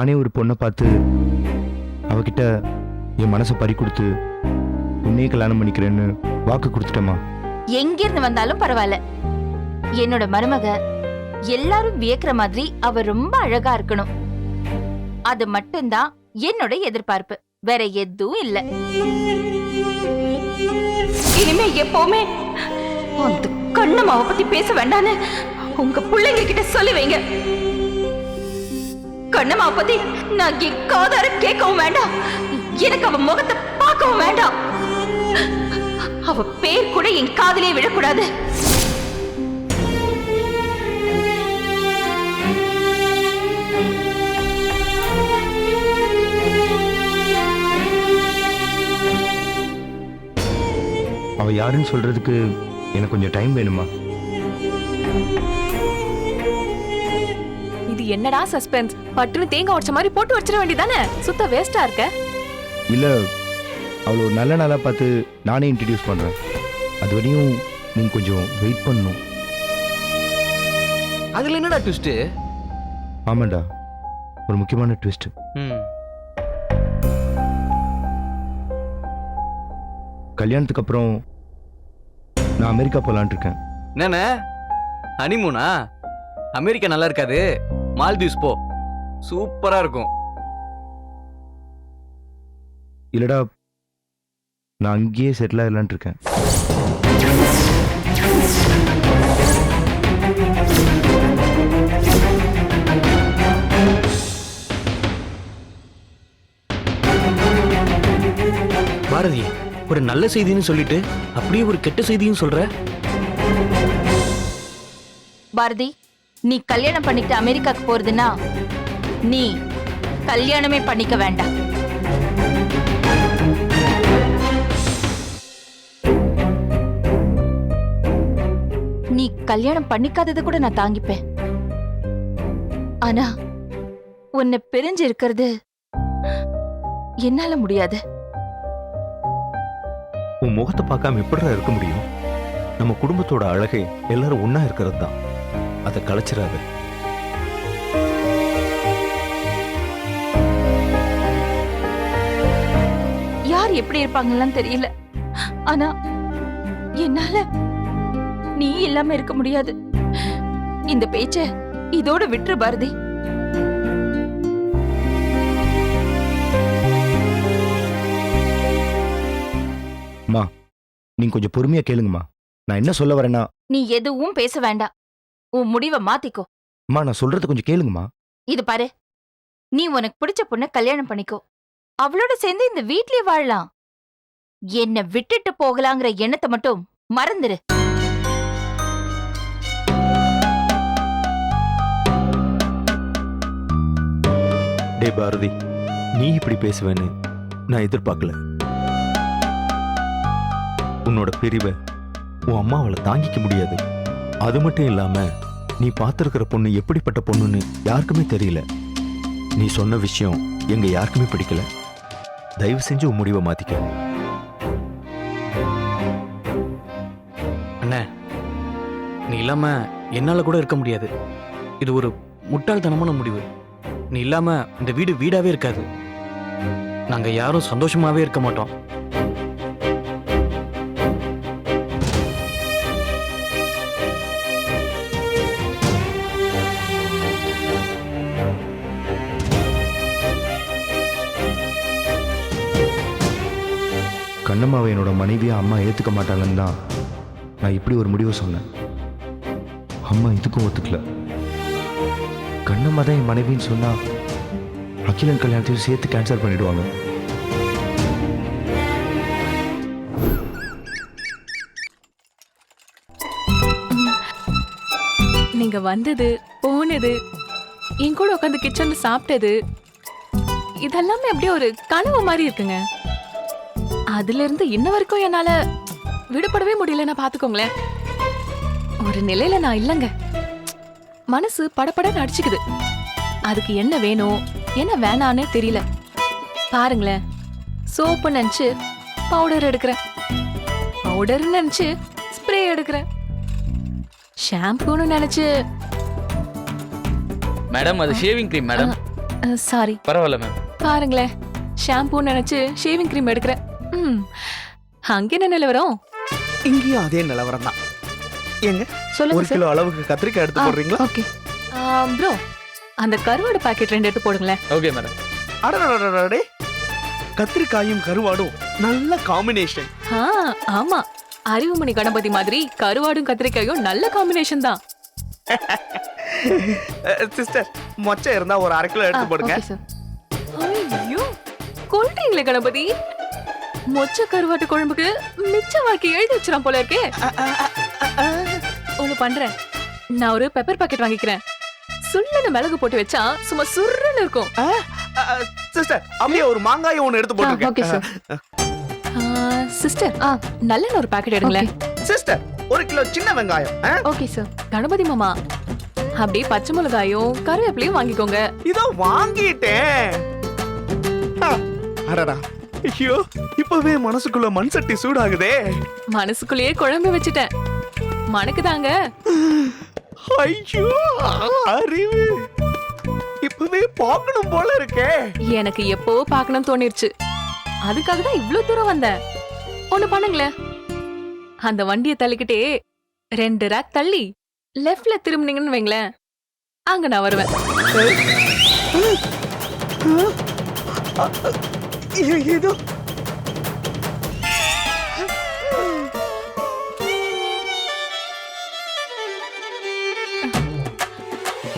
நானே ஒரு பொண்ணை பார்த்து அவகிட்ட என் மனசை பறி கொடுத்து உன்னையே கல்யாணம் பண்ணிக்கிறேன்னு வாக்கு கொடுத்துட்டேம்மா. எங்கிருந்து வந்தாலும் பரவாயில்ல. என்னோட மருமக எல்லாரும் வியக்கிற மாதிரி அவ ரொம்ப அழகா இருக்கணும். அது மட்டும்தான் என்னோட எதிர்பார்ப்பு. வேற எதுவும் இல்ல. இனிமே எப்பவுமே அந்த கண்ணம்மாவை பத்தி பேச வேண்டான்னு உங்க பிள்ளைங்க கிட்ட சொல்லி வைங்க. கண்ணம்மாவை பத்தி நான் எக்காதார கேட்கவும் வேண்டாம். எனக்கு அவ முகத்தை பார்க்கவும் வேண்டாம். அவ பேர் கூட என் காதலே விழக்கூடாது. அவ யாருன்னு சொல்றதுக்கு எனக்கு கொஞ்சம் டைம் வேணுமா? என்னடா சஸ்பென்ஸ் பட்டுன்னு தேங்காய் உடைச்ச மாதிரி போட்டு வச்சிட வேண்டியதானே சுத்த வேஸ்டா இருக்க. இல்ல அவளை ஒரு நல்ல நாளா பார்த்து நானே இன்ட்ரடியூஸ் பண்றேன். அது வரையும் நீங்க கொஞ்சம் வெயிட் பண்ணணும். அதுல என்னடா ட்விஸ்ட் ஆமாண்டா. ஒரு முக்கியமான ட்விஸ்ட் கல்யாணத்துக்கு அப்புறம் நான் அமெரிக்கா போலான் இருக்கேன். என்னண்ணே? ஹனிமூனா அமெரிக்கா நல்லா இருக்காது? மால்தீவ்ஸ் போ. சூப்பரா இருக்கும். இல்லடா நான் அங்கேயே செட்டில் ஆகலான் இருக்கேன். பாரதி ஒரு நல்ல செய்தின்னு சொல்லிட்டு அப்படியே ஒரு கெட்ட செய்தியும் சொல்ற? பாரதி நீ கல்யாணம் பண்ணிட்டு அமெரிக்காக்கு போறதுன்னா நீ கல்யாணமே பண்ணிக்க வேண்டாம். நீ கல்யாணம் பண்ணிக்காதது கூட நான் தாங்கிப்பேன். ஆனா உன்னை பிரிஞ்சு இருக்கிறது என்னால முடியாது. உன் முகத்தை பார்க்காம எப்படிடா இருக்க முடியும்? நம்ம குடும்பத்தோட அழகை எல்லாரும் ஒன்னா இருக்கிறது தான் அதை கலைச்சிடாத யார் எப்படி இருப்பாங்கலாம் தெரியல. ஆனா என்னால நீ இல்லாம இருக்க முடியாது. இந்த பேச்ச இதோட விட்டுரு பாரதி. அம்மா நீங்க கொஞ்சம் பொறுமையா கேளுங்கம்மா. நான் என்ன சொல்ல வரேன்னா நீ எதுவும் பேச வேண்டாம். உன் முடிவை மாத்திக்கோ. அம்மா நான் சொல்றது கொஞ்சம் கேளுங்கம்மா. இது பாரு. நீ உனக்கு பிடிச்ச பொண்ண கல்யாணம் பண்ணிக்கோ. அவளோட சேர்ந்து இந்த வீட்லயே வாழலாம். என்ன விட்டுட்டு போகலாங்கிற எண்ணத்தை மட்டும் மறந்துரு. டே பாரதி நீ இப்படி பேசுவேன்னு நான் எதிர்பார்க்கல. உன்னோட பிரிவை உன் அம்மாவால தாங்கிக்க முடியாது. அது மட்டும் இல்லாம நீ பார்த்திருக்கிற பொண்ணு எப்படிப்பட்ட பொண்ணுன்னு யாருக்குமே தெரியல. நீ சொன்ன விஷயம் எங்க யாருக்குமே பிடிக்கல. தயவு செஞ்சு உன் முடிவை மாத்திக்க. அண்ணே நீ இல்லாம என்னால கூட இருக்க முடியாது. இது ஒரு முட்டாள்தனமான முடிவு. நீ இல்லாம இந்த வீடு வீடாவே இருக்காது. நாங்க யாரும் சந்தோஷமாவே இருக்க மாட்டோம். கண்ணம்மாவை என்னோட மனைவியாக அம்மா ஏற்றுக்க மாட்டாங்கன்னு தான் நான் இப்படி ஒரு முடிவை சொன்னேன். அம்மா இதுக்கும் ஒத்துக்கல. கண்ணம்மா தான் என் மனைவின்னு சொன்னால் அகிலன் கல்யாணத்தையும் சேர்த்து கேன்சல் பண்ணிடுவாங்க. நீங்க வந்தது போனது என் கூட உட்காந்து கிச்சன்ல சாப்பிட்டது இதெல்லாமே அப்படியே ஒரு கனவு மாதிரி இருக்குங்க. அதுல இருந்து இன்ன வரைக்கும் என்னால விடுபடவே முடியலன்னா பாத்துக்கோங்களேன். ஒரு நிலையில நான் இல்லைங்க. மனசு படபடன்னு அடிச்சுக்குது. அதுக்கு என்ன வேணும் என்ன வேணான்னே தெரியல. பாருங்களேன். சோப்பு நினைச்சு பவுடர் எடுக்கிறேன். பவுடர் நினைச்சு ஸ்ப்ரே எடுக்கிறேன். ஷாம்பூன்னு நினைச்சு. மேடம் அது ஷேவிங் க்ரீம் மேடம் சாரி பரவாயில்ல மேம் பாருங்களேன். ஷாம்பு நினைச்சு ஷேவிங் க்ரீம் எடுக்கிறேன். ம். அங்க என்ன நிலவரம்? இங்கேயும் அதே நிலவரம் தான். ஏங்க சொல்லுங்க ஒரு சார். கிலோ அளவுக்கு கத்திரிக்காய் எடுத்து போடுறீங்களா? ஓகே. ப்ரோ அந்த கருவாடு பாக்கெட் ரெண்டு எடுத்து போடுங்களேன். ஓகே மேடம் அடடடடடே கத்திரிக்காயும் கருவாடும் நல்ல காம்பினேஷன் ஆ ஆமா. அறிவுமணி கணபதி மாதிரி கருவாடும் கத்திரிக்காயும் நல்ல காம்பினேஷன் தான். சிஸ்டர் மொச்சை இருந்தா ஒரு அரை கிலோ எடுத்து போடுங்க. ஐயோ கொல்றீங்களே கணபதி. மொச்ச கருவாட்டு குழம்புக்கு மிச்ச வாழ்க்கை எழுதி வச்சிரான் போல இருக்கே. ஒண்ணு பண்றேன். நான் ஒரு பெப்பர் பாக்கெட் வாங்கிக்கிறேன். சுள்ளன மிளகு போட்டு வச்சா சும்மா சுருன்னு இருக்கும். சிஸ்டர் அப்படியே ஒரு மாங்காயும் ஒன்னு எடுத்து போட்டுருங்க சிஸ்டர் நல்ல ஒரு பாக்கெட் எடுங்களேன். சிஸ்டர் ஒரு கிலோ சின்ன வெங்காயம் ஆ? ஓகே சார் கணபதி மாமா அப்படியே பச்சை மிளகாயும் கருவேப்பிலையும் வாங்கிக்கோங்க. இதோ வாங்கிட்டேன். ஆ, அடடா. ஐயோ இப்பவே மனசுக்குள்ள மண் சட்டி சூடாகுதே. மனசுக்குள்ளேயே குழம்பு வச்சுட்டேன். மணக்குதாங்க. ஐயோ அறிவு. இப்பவே பார்க்கணும் போல இருக்கே. எனக்கு எப்போ பார்க்கணும் தோணிருச்சு. அதுக்காக தான் இவ்ளோ தூரம் வந்தேன். ஒண்ணு பண்ணுங்களேன். அந்த வண்டியை தள்ளிக்கிட்டே ரெண்டு ரேக் தள்ளி லெஃப்ட்ல திரும்பினீங்கன்னு வைங்களேன். அங்க நான் வருவேன். ஏதோ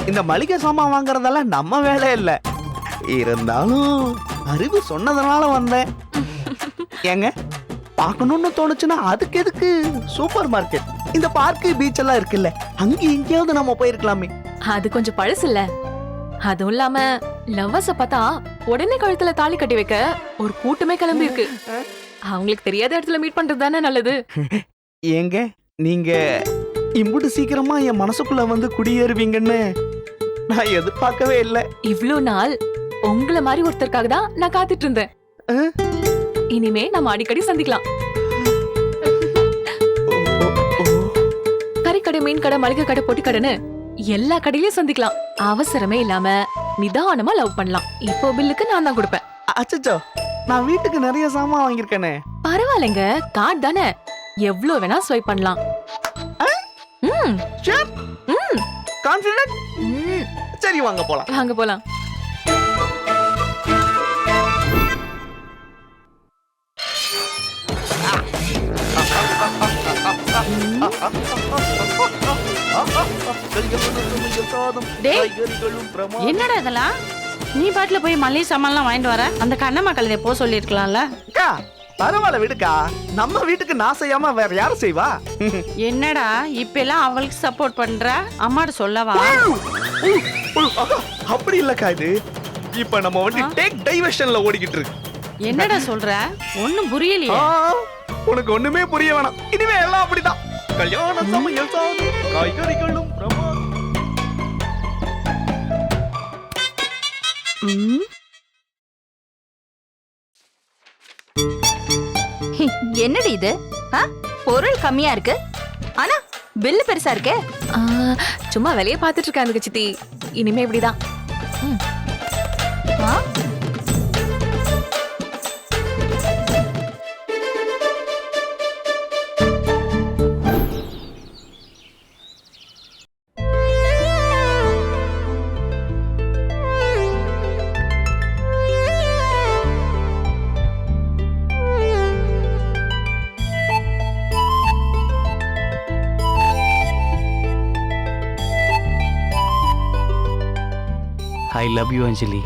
இந்த மளிகை சாமான் வாங்குறதெல்லாம் நம்ம வேலை இல்ல. இருந்தாலும் அறிவு சொன்னதுனால வந்தேன். ஏங்க பார்க்கணும்னு தோணுச்சுன்னா அதுக்கு எதுக்கு சூப்பர் மார்க்கெட்? இந்த பார்க்கு பீச் எல்லாம் இருக்குல்ல அங்க எங்கேயாவது நம்ம போயிருக்கலாமே. அது கொஞ்சம் பழசு இல்ல. அதுவும் இல்லாம லவ்வர்ஸ பார்த்தா உடனே கழுத்துல தாலி கட்டி வைக்க ஒரு கூட்டமே கிளம்பி இருக்கு அவங்களுக்கு தெரியாத இடத்துல மீட் பண்றது தானே நல்லது. ஏங்க நீங்க இம்புட்டு சீக்கிரமா என் மனசுக்குள்ள வந்து குடியேறுவீங்கன்னு நான் எதிர்பார்க்கவே இல்லை. இவ்ளோ நாள் உங்கள மாதிரி ஒருத்தருக்காக தான் நான் காத்துட்டு இருந்தேன்? இனிமே நம்ம அடிக்கடி சந்திக்கலாம். கறிக்கடை மீன் கடை மளிகை கடை பொட்டி கடைன்னு எல்லா கடையிலயும் சந்திக்கலாம். அவசரமே இல்லாம நிதானமா லவ் பண்ணலாம். இப்போ பில்லுக்கு நான் தான் கொடுப்பேன். அச்சச்சோ. நான் வீட்டுக்கு நிறைய சாமான் வாங்கியிருக்கேனே. பரவாயில்லைங்க. கார்டு தானே. எவ்வளவு வேணா ஸ்வைப் பண்ணலாம். ம், ஷூர் ம், கான்ஃபிடன்ட் ம். சரி வாங்க போலாம். வாங்க போலாம். என்னடா இதெல்லாம்? நீ பாட்டுல போய் மளிகை சாமான்லாம் வாங்கிட்டு வர? அந்த கண்ணம்மா கழுதை போ சொல்லியிருக்கலாம்ல. அக்கா பரவாயில்ல விடுக்கா. நம்ம வீட்டுக்கு நான் செய்யாம வேற யாரும் செய்வா? என்னடா இப்ப எல்லாம் அவளுக்கு சப்போர்ட் பண்ற? அம்மாட்ட சொல்லவா? அப்படி இல்லக்கா இது. இப்ப நம்ம ஆ? டேக் டைவர்ஷன்ல ஓடிக்கிட்டு இருக்கு. என்னடா சொல்ற? ஒண்ணும் புரியலையே. உனக்கு ஒண்ணுமே புரிய வேணாம். இனிமே எல்லாம் அப்படிதான். கல்யாண சமையல் சாதம் காய்கறிகளும் என்னடி இது? பொருள் கம்மியா இருக்கு. ஆனா பில்லு பெருசா இருக்கே. ஆ, சும்மா வெளியே பார்த்துட்டு இருக்காங்க சித்தி. இனிமே இப்படிதான். லவ் யூ அஞ்சலி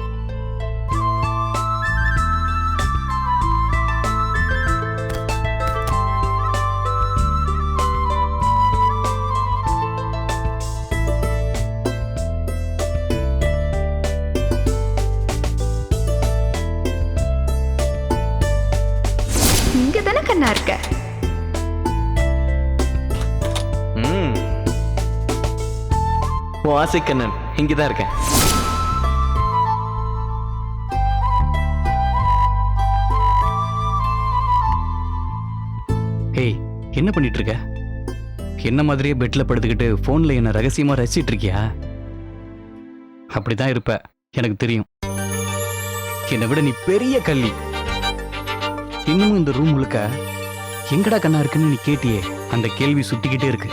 இங்க தானே கண்ணா இருக்க? ம். உன் ஆசைக்கண்ணன் இங்கதான் இருக்கேன். என்ன பண்ணிட்டு இருக்க என்ன மாதிரியே பெட்ல படுத்துக்கிட்டு ஃபோனில் என்ன ரகசியமா ரசிச்சிட்டு இருக்கியா அப்படிதான் இருப்ப எனக்கு தெரியும். என்னை விட நீ பெரிய கள்ளி. இன்னமும் இந்த ரூம் முழுக்க எங்கடா கண்ணா இருக்குன்னு நீ கேட்டியே? அந்த கேள்வி சுத்திக்கிட்டே இருக்கு.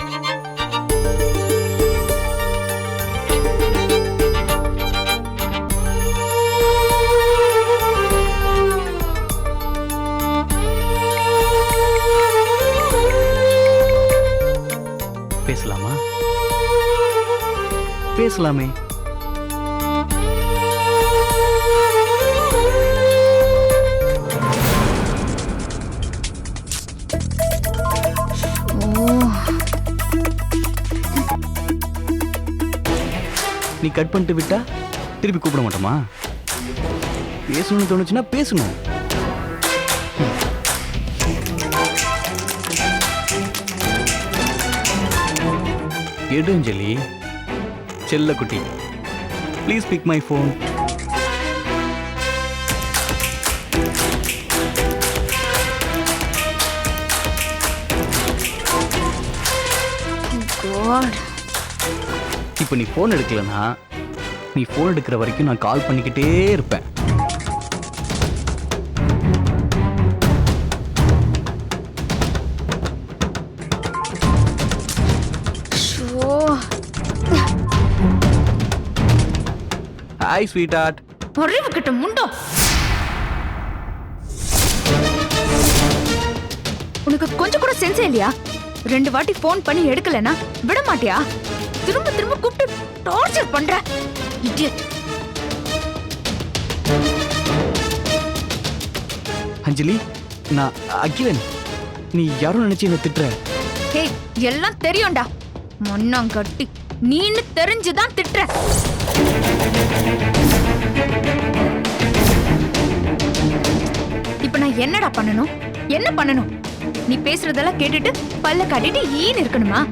பேசலாமே. நீ கட் பண்ணிட்டு விட்டா திருப்பி கூப்பிட மாட்டோமா? பேசணும்னு தோணுச்சுன்னா பேசணும். எடுஞ்சலி செல்ல குட்டி ப்ளீஸ் பிக் மை ஃபோன் இப்போ நீ ஃபோன் எடுக்கலனா நீ ஃபோன் எடுக்கிற வரைக்கும் நான் கால் பண்ணிக்கிட்டே இருப்பேன். ஹாய் ஸ்வீட் ஆர்ட் அறிவு கிட்ட முண்டோ உனக்கு கொஞ்சம் கூட சென்ஸ் இல்லையா? ரெண்டு வாட்டி ஃபோன் பண்ணி எடுக்கலனா விட மாட்டியா? திரும்ப திரும்ப கூப்பிட்டு டார்ச்சர் பண்ற. இடியட் அஞ்சலி நான் அகிலன். நீ யாரும் நினைச்சு என்ன திட்டுற? ஹே எல்லாம் தெரியும்டா. மண்ணாங்கட்டி. நீன்னு தெரிஞ்சுதான் திட்டுற இப்ப நான் என்னடா பண்ணணும்? என்ன பண்ணணும்? நீ பேசுறதெல்லாம் கேட்டுட்டு பல்ல காட்டிட்டு ஈன்னு இருக்கணுமா?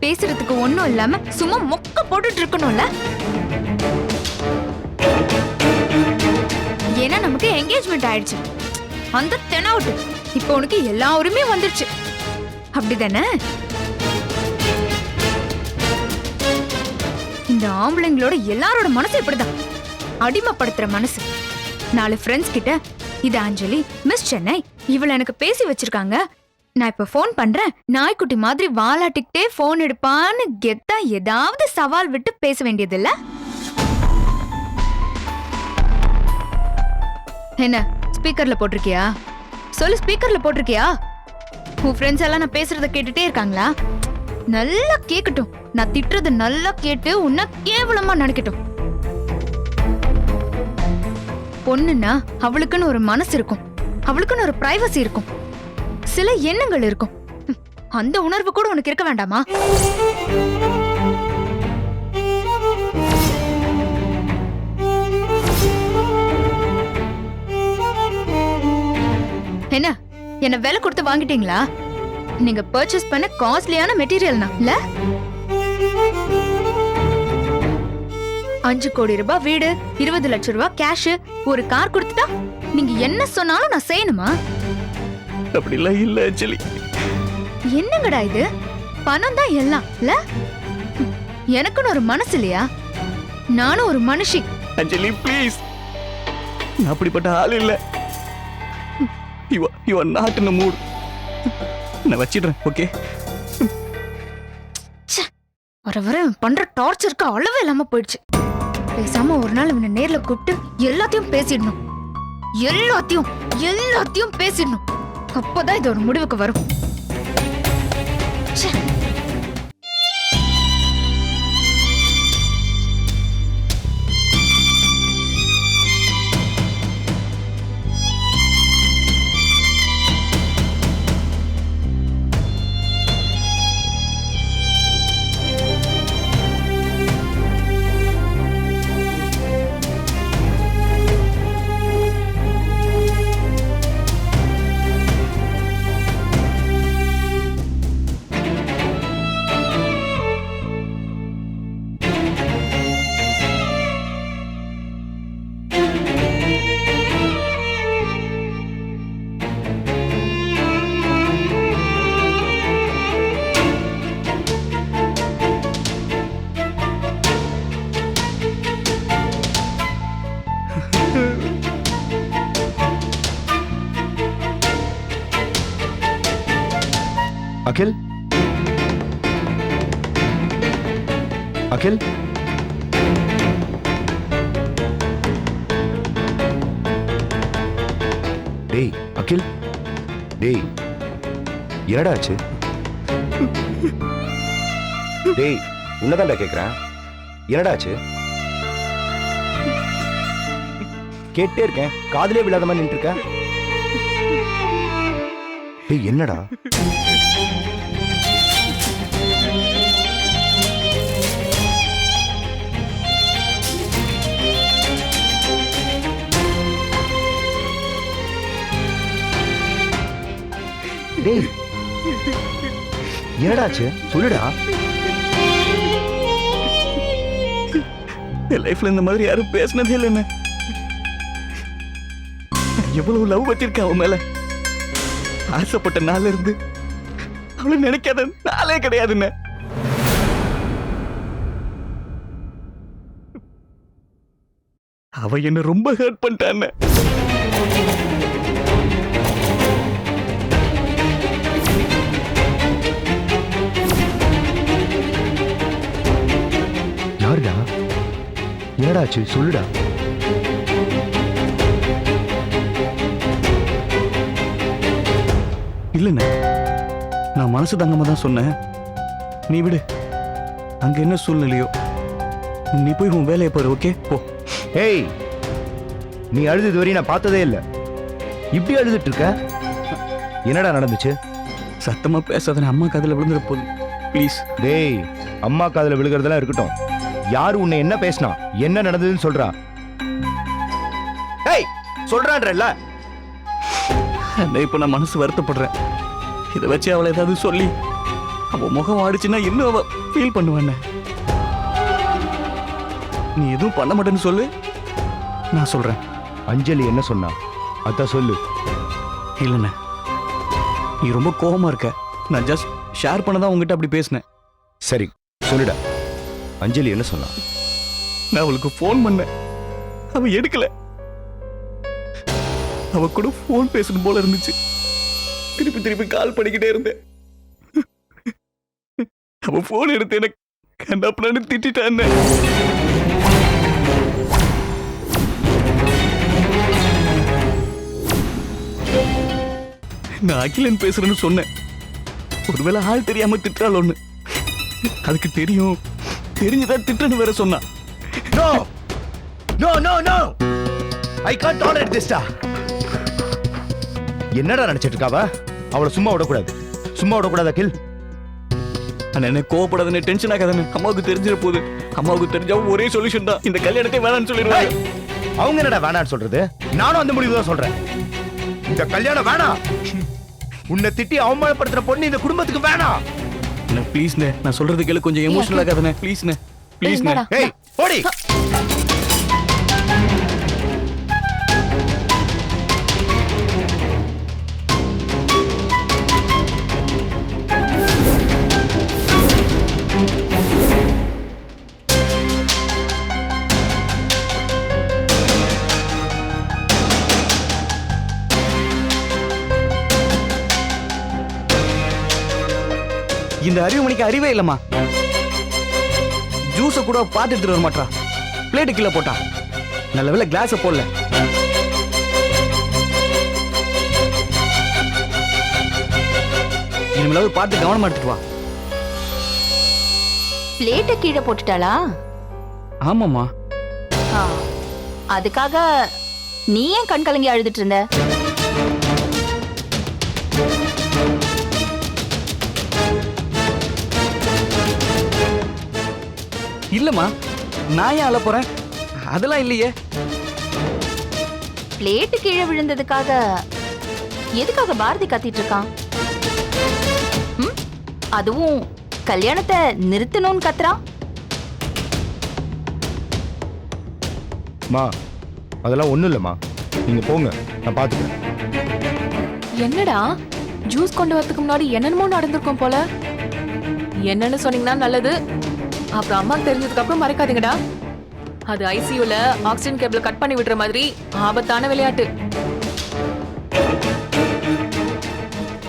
பேசுறதுக்கு ஒண்ணும் இல்லாம சும்மா மொக்க போட்டுட்டு இருக்கணும்ல? ஏன்னா நமக்கு என்கேஜ்மெண்ட் ஆயிடுச்சு. அந்த தெனாவுட்டு இப்போ உனக்கு எல்லா உரிமையும் வந்துருச்சு. அப்படிதானே? இந்த ஆம்பளைங்களோட எல்லாரோட மனசு இப்படிதான். அடிமைப்படுத்துற மனசு. நாலு ஃப்ரெண்ட்ஸ் கிட்ட இது அஞ்சலி மிஸ் சென்னை இவள எனக்கு பேசி வச்சிருக்காங்க. நான் இப்ப ஃபோன் பண்றேன். நாய்க்குட்டி மாதிரி வாலாட்டிக்கிட்டே ஃபோன் எடுப்பான்னு கெத்தா ஏதாவது சவால் விட்டு பேச வேண்டியதில்ல? என்ன ஸ்பீக்கர்ல போட்டிருக்கியா? சொல்லு ஸ்பீக்கர்ல போட்டிருக்கியா? உன் ஃப்ரெண்ட்ஸ் எல்லாம் நான் பேசுறத கேட்டுட்டே இருக்காங்களா? நல்லா கேட்கட்டும் நான் திட்டுறது நல்லா கேட்டு உன்னை கேவலமா நினைக்கட்டும். பொண்ணுன்னா அவளுக்குன்னு ஒரு மனசு இருக்கும். அவளுக்குன்னு ஒரு பிரைவசி இருக்கும். சில எண்ணங்கள் இருக்கும். அந்த உணர்வு கூட உனக்கு இருக்க வேண்டாமா? என்ன? என்ன விலை கொடுத்து வாங்கிட்டீங்களா? நீங்க பர்ச்சேஸ் பண்ண காஸ்ட்லியான மெட்டீரியல்னா இல்ல? அஞ்சு கோடி ரூபாய் வீடு இருபது லட்சம் ரூபாய் கேஷ் ஒரு கார் கொடுத்துட்டா நீங்க என்ன சொன்னாலும் நான் செய்யணுமா? அப்படிலாம் இல்ல அஞ்சலி. என்னங்கடா இது? பணம் தான் எல்லாம் இல்ல? எனக்குன்னு ஒரு மனசு இல்லையா? நானும் ஒரு மனுஷி. அஞ்சலி ப்ளீஸ் நான் அப்படிப்பட்ட ஆள் இல்ல. You you are not in mood நான் வச்சிடுறேன் ஓகே வர வர பண்ற டார்ச்சருக்கு அளவே இல்லாம போயிடுச்சு. பேசாம ஒரு நாள் இவனை நேர்ல கூப்பிட்டு எல்லாத்தையும் பேசிடணும். எல்லாத்தையும் எல்லாத்தையும் பேசிடணும். அப்பதான் இது ஒரு முடிவுக்கு வரும். அகில்? அகில்? டேய் அகில். டேய் என்னடா ஆச்சு? டேய் உன்னதான்டா கேட்குறேன் என்னடா ஆச்சு? கேட்டே இருக்கேன். காதலே விழாத மாதிரி நின்று இருக்கேன் டேய் என்னடா? டேய். என்னடாச்சு? சொல்லுடா. என் லைஃப்ல இந்த மாதிரி யாரும் பேசினதே இல்லைண்ணே எவ்வளவு லவ் வச்சிருக்கேன் அவன் மேல. ஆசைப்பட்ட நாள்ல இருந்து அவளை நினைக்காத நாளே கிடையாதுண்ணே அவ என்ன ரொம்ப ஹர்ட் பண்ணிட்டான்னு என்னடா ஆச்சு? சொல்லுடா. இல்லைண்ணே. நான் மனசு தங்கமா தான் சொன்னேன். நீ விடு. அங்க என்ன சூழ்நிலையோ? நீ போய் உன் வேலையை பாரு ஓகே போ. ஏய் நீ அழுது இதுவரையும் நான் பார்த்ததே இல்லை. இப்படி அழுதுட்டு இருக்க? என்னடா நடந்துச்சு? சத்தமா பேசாதன அம்மா காதுல விழுந்துட போகுது ப்ளீஸ் டேய் அம்மா காதுல விழுகிறதெல்லாம் இருக்கட்டும். யாரு உன்னை என்ன பேசினா? என்ன நடந்ததுன்னு சொல்றா. ஏய் சொல்றான்றல்ல? இப்போ நான் மனசு வருத்தப்படுறேன். இதை வச்சு அவளை ஏதாவது சொல்லி அவ முகம் ஆடிச்சுன்னா இன்னும் அவ ஃபீல் பண்ணுவானே நீ எதுவும் பண்ண மாட்டேன்னு சொல்லு. நான் சொல்றேன். அஞ்சலி என்ன சொன்னா? அதான் சொல்லு. இல்லைண்ணே. நீ ரொம்ப கோவமா இருக்க. நான் ஜஸ்ட் ஷேர் பண்ண தான் உங்ககிட்ட அப்படி பேசினேன். சரி சொல்லுடா. அஞ்சலி என்ன சொன்னா நான் அவளுக்கு ஃபோன் பண்ணேன். அவ எடுக்கல. அவ கூட ஃபோன் பேசணும் போல இருந்துச்சு. திருப்பி திருப்பி கால் பண்ணிக்கிட்டே இருந்தேன். அவ ஃபோன் எடுத்து எனக்கு கண்டப்பனு திட்டான்னு நான் அகிலன் பேசுறேன்னு சொன்னேன். ஒருவேளை ஆள் தெரியாம திட்டாளோன்னு அதுக்கு தெரியும். தெரிஞ்சுதான் திட்டுன்னு வேற சொன்னா. No no no no I can't tolerate திஸ்டா என்னடா நினைச்சிட்டு இருக்காவ? அவளை சும்மா விடக்கூடாது. சும்மா விடக்கூடாது அகில்? அண்ணா என்ன கோவப்படாதுன்னு டென்ஷன் ஆகாதானே அம்மாவுக்கு தெரிஞ்சிட போகுது. அம்மாவுக்கு தெரிஞ்சா ஒரே சொல்யூஷன் தான். இந்த கல்யாணத்தை வேணாம்னு சொல்லிடுவாங்க அவங்க என்னடா வேணான்னு சொல்றது? நானும் அந்த முடிவு தான் சொல்றேன். இந்த கல்யாணம் வேணாம். உன்னை திட்டி அவமானப்படுத்துற பொண்ணு இந்த குடும்பத்துக்கு வேணாம். ப்ளீஸ்ண்ணே நான் சொல்றது கேளு கொஞ்சம் எமோஷனல் ஆகாதானே ப்ளீஸ்ண்ணே ப்ளீஸ்ண்ணே? ஏய் போடி. இந்த அறிவு மணிக்கு அறிவே இல்லம்மா. ஜூஸை கூட பார்த்து எடுத்துட்டு வர மாட்டா பிளேட்டு கீழே போட்டா. நல்ல வேலை கிளாஸை போடல. இனிமேலாவது பார்த்து கவனமா எடுத்துட்டு வா. பிளேட்டை கீழே போட்டுட்டாளா? ஆமாம்மா. அதுக்காக நீ ஏன் கண் கலங்கி அழுதுட்டு இருந்த? இல்லம்மா நான் ஏன் அழ போறேன்? அதெல்லாம் இல்லையே. பிளேட்டு கீழே விழுந்ததுக்காக எதுக்காக பாரதி கத்திட்டு இருக்கான்? ம்? அதுவும் கல்யாணத்தை நிறுத்தணும்னு கத்துறான்? மா அதெல்லாம் ஒண்ணும் இல்லம்மா. நீங்க போங்க நான் பாத்துக்கிறேன். என்னடா? ஜூஸ் கொண்டு வரதுக்கு முன்னாடி என்னென்னமோ நடந்திருக்கும் போல. என்னன்னு சொன்னீங்கன்னா நல்லது. அப்புறம் அம்மாக்கு தெரிஞ்சதுக்கு அப்புறம் மறைக்காதீங்கடா. அது ஐசியூல ஆக்சிஜன் கேபிள் கட் பண்ணி விடுற மாதிரி ஆபத்தான விளையாட்டு.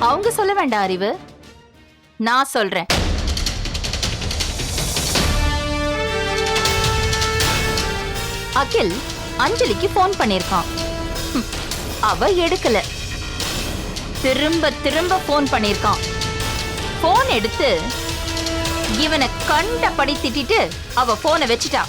அவங்க சொல்ல வேண்டாம் அறிவு. நான் சொல்றேன். அகில் அஞ்சலிக்கு போன் பண்ணிருக்கான் அவ எடுக்கல. திரும்ப திரும்ப போன் பண்ணிருக்கான் போன் எடுத்து இவனை கண்டபடி திட்டிட்டு அவ போனை வச்சுட்டா.